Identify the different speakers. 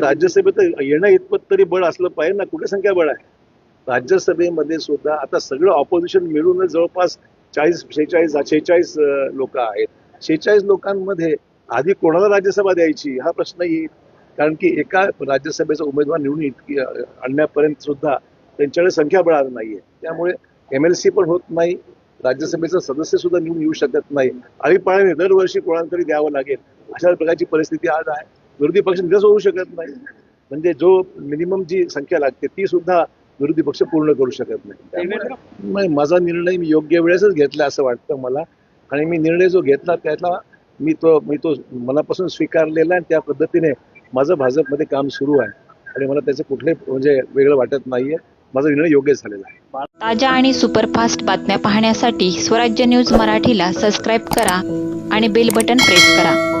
Speaker 1: राज्यसभेत येणं इतपत तरी बळ असलं पाहिजे ना. कुठे संख्या बळ आहे? राज्यसभेमध्ये सुद्धा आता सगळं ऑपोजिशन मिळून जवळपास चाळीस शेहेचाळीस शेहेचाळीस लोक आहेत. शेहेचाळीस लोकांमध्ये आधी कोणाला राज्यसभा द्यायची? हा प्रश्न येईल. कारण की एका राज्यसभेचा उमेदवार निवडून आणण्यापर्यंत सुद्धा त्यांच्याकडे संख्याबळ आलं नाहीये. त्यामुळे एम एल सी पण होत नाही. राज्यसभेचा सदस्य सुद्धा निवडून येऊ शकत नाही. आळीपाळीने दरवर्षी कोणाला तरी द्यावं लागेल. अशा प्रकारची परिस्थिती आज आहे. विरोधी पक्ष निरस होऊ शकत नाही. म्हणजे जो मिनिमम जी संख्या लागते ती सुद्धा विरोधी पक्ष पूर्ण करू शकत नाही. माझा निर्णय मी योग्य वेळेसच घेतला असं वाटतं मला. आणि मी निर्णय जो घेतला त्याला मी तो मी तो मनापासून स्वीकारलेला आणि त्या पद्धतीने माझं भाजपमध्ये काम सुरू आहे. आणि मला त्याचं कुठले म्हणजे वेगळं वाटत नाहीये. माझा निर्णय योग्य झालेला आहे.
Speaker 2: ताज्या आणि सुपरफास्ट बातम्या पाहण्यासाठी स्वराज्य न्यूज मराठीला सबस्क्राईब करा आणि बेल बटन प्रेस करा.